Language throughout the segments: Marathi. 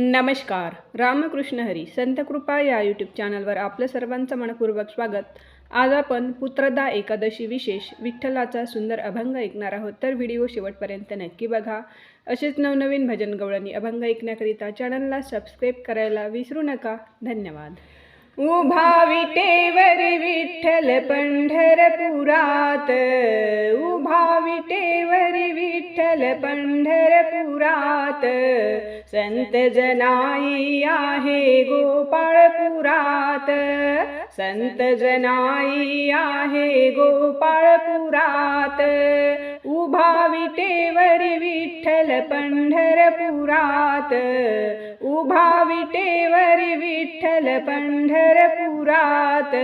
नमस्कार. रामकृष्ण हरी संत कृपा या यूट्यूब चॅनलवर आपलं सर्वांचं मनपूर्वक स्वागत. आज आपण पुत्रदा एकादशी विशेष विठ्ठलाचा सुंदर अभंग ऐकणार आहोत. तर व्हिडिओ शेवटपर्यंत नक्की बघा. असेच नवनवीन भजन गवळणी अभंग ऐकण्याकरिता चॅनलला सबस्क्राईब करायला विसरू नका. धन्यवाद. उभा विटेवर विठ्ठल पंढरपुरात उभा विटेवर विठ्ठल पंढरपुरात संत जनाई आहे गोपाळपुरात संत जनाई आहे गोपाळपुरात उभा विटेवर विठ्ठल पंढरपुरात. उभा विटेवर विठ्ठल पंढरपुरात.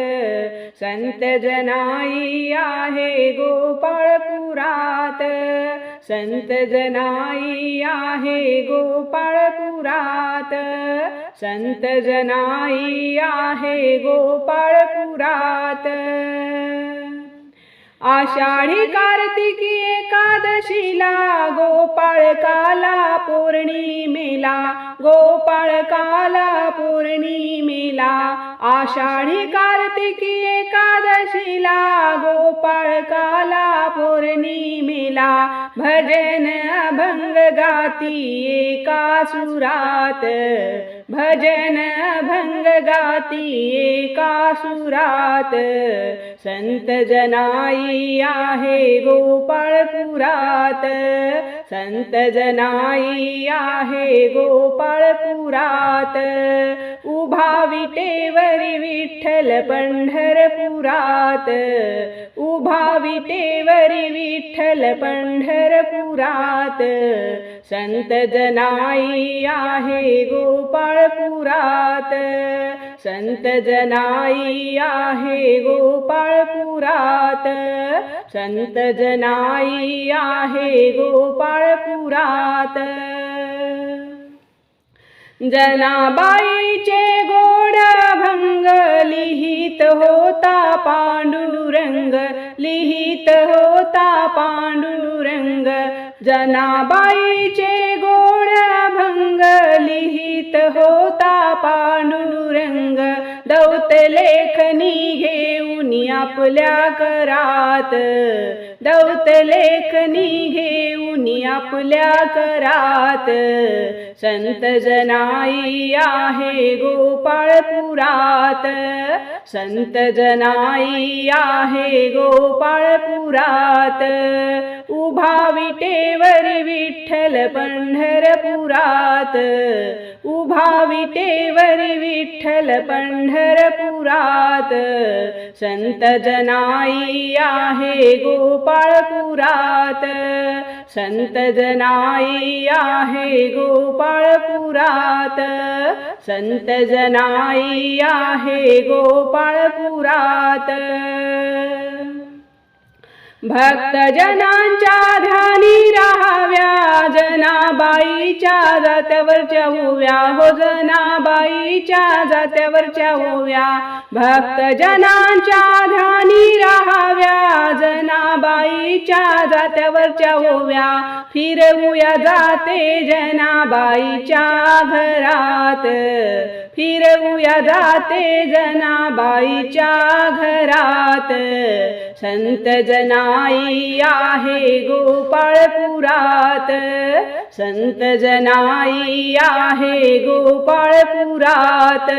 संत जनाई आहे गोपाळपुरात संत जनाई आहे गोपाळपुरात. संत जनाई आहे गोपाळपुरात. आषाढी कार्तिकी एकादशीला गोपाळकाला पौर्णिमेला गोपाळकाला पौर्णिमेला आषाढी कार्तिकी एकादशीला गोपाळकाला पौर्णिमेला भजन अभंग गाती एका सुरात. भजन अभंग गाती एका सुरात. संत जनाई आहे गोपाळपुरात संत जनाई आहे गोपाळपुरात. उभा विटेवरी विठ्ठल पंढरपुरात. उभा विटेवरी विठ्ठल पंढरपुरात. संत जनाई आहे गोपाळपुरात. संत जनाई आहे गोपाळपुरात संत जनाई आहे गोपाळपुरात जनाबाईचे गो जनाबाईचे गोड भंग लिहित होता पांडुरंग. दौत लेखनी घेऊन आपल्या करात दौत लेखनी घेऊन आपल्या करात संत जनाई आहे गोपाळपुरात संत जनाई आहे गोपाळपुरात उभा विटेवर विठ्ठल पंढरपुरात. उभा विटेवर विठ्ठल पंढरपुरात. संत जनाई आहे गोपाळपुरात. संत जनाई आहे गोपाळपुरात. संत जनाई आहे गोपाळपुरात. भक्तजनांच्या ध्यानी राहाव्या जनाबाईच्या जात्यावरच्या होव्या हो जनाबाईच्या जात्यावरच्या ओव्या भक्तजनांच्या ध्यानी राहाव्या जनाबाईच्या जात्यावरच्या ओव्या फिरवूया जाते जनाबाईच्या घरात. फिरवूया जाते जनाबाईच्या घरात. संत जनाई आहे गोपाळपुरात. संत जनाई आहे गोपाळपुरात.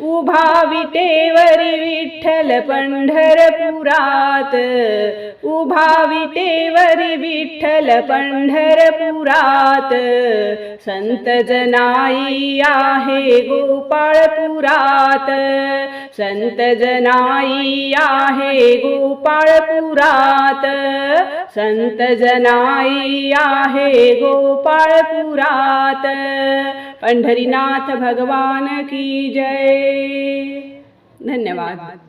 उभा विटेवरी विठ्ठल पंढरपुरात. उभा विटेवरी विठ्ठल पंढरपुरात. संत जनाई आहे गो गोपाळपुरात संत जनाई आहे गोपाळपुरात संत जनाई आहे गोपाळपुरात पंढरीनाथ भगवान की जय. धन्यवाद.